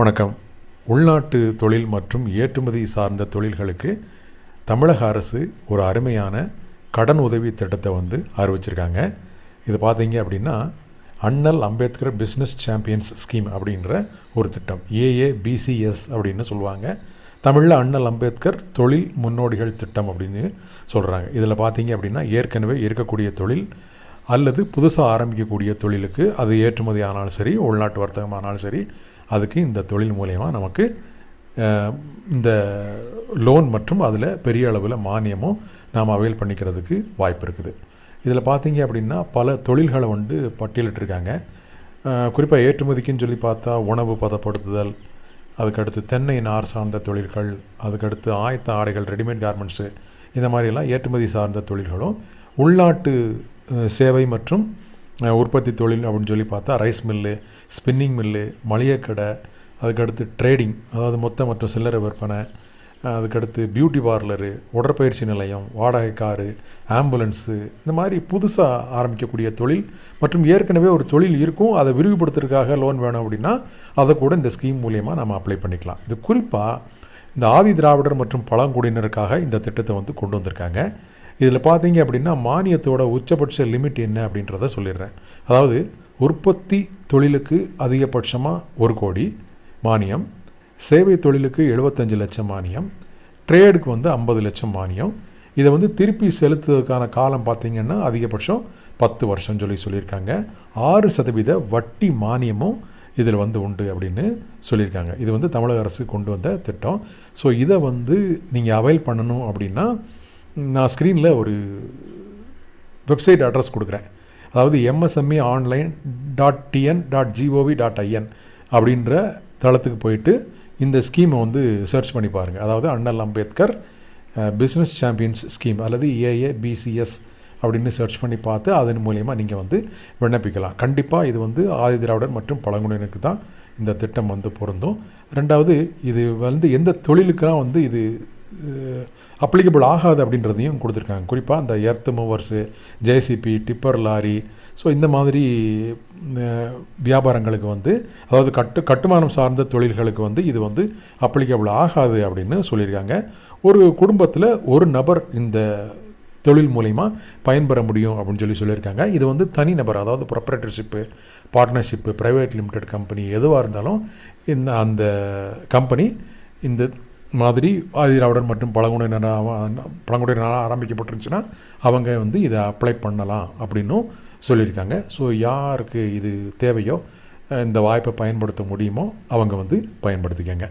வணக்கம். உள்நாட்டு தொழில் மற்றும் ஏற்றுமதி சார்ந்த தொழில்களுக்கு தமிழக அரசு ஒரு அருமையான கடன் உதவி திட்டத்தை வந்து அறிவிச்சிருக்காங்க. இது பார்த்தீங்க அப்படின்னா அண்ணல் அம்பேத்கர் பிஸ்னஸ் சாம்பியன்ஸ் ஸ்கீம் அப்படின்ற ஒரு திட்டம். ஏஏபிசிஎஸ் அப்படின்னு சொல்லுவாங்க. தமிழில் அண்ணல் அம்பேத்கர் தொழில் முன்னோடிகள் திட்டம் அப்படின்னு சொல்கிறாங்க இதில் பார்த்தீங்க அப்படின்னா ஏற்கனவே இருக்கக்கூடிய தொழில் அல்லது புதுசாக ஆரம்பிக்கக்கூடிய தொழிலுக்கு அது ஏற்றுமதி ஆனாலும் சரி உள்நாட்டு வர்த்தகமானாலும் சரி அதுக்கு இந்த தொழில் மூலயமா நமக்கு இந்த லோன் மற்றும் அதில் பெரிய அளவில் மானியமும் நாம் அவைல் பண்ணிக்கிறதுக்கு வாய்ப்பு இருக்குது. இதில் பார்த்தீங்க அப்படின்னா பல தொழில்களை வந்து பட்டியலிட்டிருக்காங்க. குறிப்பாக ஏற்றுமதிக்குன்னு சொல்லி பார்த்தா உணவு பதப்படுத்துதல் அதுக்கடுத்து தென்னை நார் சார்ந்த தொழில்கள் அதுக்கடுத்து ஆயத்த ஆடைகள் ரெடிமேட் கார்மெண்ட்ஸு இந்த மாதிரிலாம் ஏற்றுமதி சார்ந்த தொழில்களும் உள்நாட்டு சேவை மற்றும் உற்பத்தி தொழில் அப்படின்னு சொல்லி பார்த்தா ரைஸ் மில்லு ஸ்பின்னிங் மில்லு மளிகைக்கடை அதுக்கடுத்து ட்ரேடிங் அதாவது மொத்த மற்றும் சில்லறை விற்பனை அதுக்கடுத்து பியூட்டி பார்லரு உடற்பயிற்சி நிலையம் வாடகை காரு ஆம்புலன்ஸு இந்த மாதிரி புதுசாக ஆரம்பிக்கக்கூடிய தொழில் மற்றும் ஏற்கனவே ஒரு தொழில் இருக்கும் அதை விரிவுபடுத்துறதுக்காக லோன் வேணும் அப்படின்னா அதை கூட இந்த ஸ்கீம் மூலியமாக நம்ம அப்ளை பண்ணிக்கலாம். இது குறிப்பாக இந்த ஆதி திராவிடர் மற்றும் பழங்குடியினருக்காக இந்த திட்டத்தை வந்து கொண்டு வந்திருக்காங்க. இதில் பார்த்தீங்க அப்படின்னா மானியத்தோட உச்சபட்ச லிமிட் என்ன அப்படின்றத சொல்லிடுறேன். அதாவது உற்பத்தி தொழிலுக்கு அதிகபட்சமாக ஒரு கோடி மானியம் சேவை தொழிலுக்கு எழுபத்தஞ்சு லட்சம் மானியம் ட்ரேடுக்கு வந்து ஐம்பது லட்சம் மானியம். இதை வந்து திருப்பி செலுத்துவதற்கான காலம் பார்த்தீங்கன்னா அதிகபட்சம் பத்து வருஷம் சொல்லி சொல்லியிருக்காங்க. ஆறு சதவீத வட்டி மானியமும் இதில் வந்து உண்டு அப்படின்னு சொல்லியிருக்காங்க. இது வந்து தமிழக அரசு கொண்டு வந்த திட்டம். ஸோ இதை வந்து நீங்கள் அவைல் பண்ணணும் அப்படின்னா நான் ஸ்க்ரீனில் ஒரு வெப்சைட் அட்ரஸ் கொடுக்குறேன். அதாவது MSME online dot TN dot GOV dot IN அப்படின்ற தளத்துக்கு போயிட்டு இந்த ஸ்கீமை வந்து சர்ச் பண்ணி பாருங்கள் அதாவது அண்ணல் அம்பேத்கர் பிஸ்னஸ் சாம்பியன்ஸ் ஸ்கீம் அல்லது ஏஏபிசிஎஸ் அப்படின்னு சர்ச் பண்ணி பார்த்து அதன் மூலயமா நீங்கள் வந்து விண்ணப்பிக்கலாம். கண்டிப்பாக இது வந்து ஆதி திராவிடர் மற்றும் பழங்குடியினருக்கு தான் இந்த திட்டம் வந்து பொருந்தும். ரெண்டாவது இது வந்து எந்த தொழிலுக்கெல்லாம் வந்து இது அப்ளிகபிள் ஆகாது அப்படின்றதையும் கொடுத்துருக்காங்க. குறிப்பாக அந்த earth movers JCB tipper lorry so இந்த மாதிரி வியாபாரங்களுக்கு வந்து அதாவது கட்டு கட்டுமானம் சார்ந்த தொழில்களுக்கு வந்து இது வந்து அப்ளிகபிள் ஆகாது அப்படின்னு சொல்லியிருக்காங்க. ஒரு குடும்பத்தில் ஒரு நபர் இந்த தொழில் மூலிமா பயன்பெற முடியும் அப்படின்னு சொல்லி சொல்லியிருக்காங்க. இது வந்து தனி நபர் அதாவது proprietorship partnership private limited company எதுவாக இருந்தாலும் இந்த அந்த கம்பெனி இந்த மாதிரி ஆதிராவுடன் மற்றும் பழங்குடியினராக பழங்குடியினராக ஆரம்பிக்கப்பட்டிருந்துச்சுன்னா அவங்க வந்து இதை அப்ளை பண்ணலாம் அப்படின்னும் சொல்லியிருக்காங்க. ஸோ யாருக்கு இது தேவையோ இந்த வாய்ப்பை பயன்படுத்த முடியுமோ அவங்க வந்து பயன்படுத்திக்கங்க.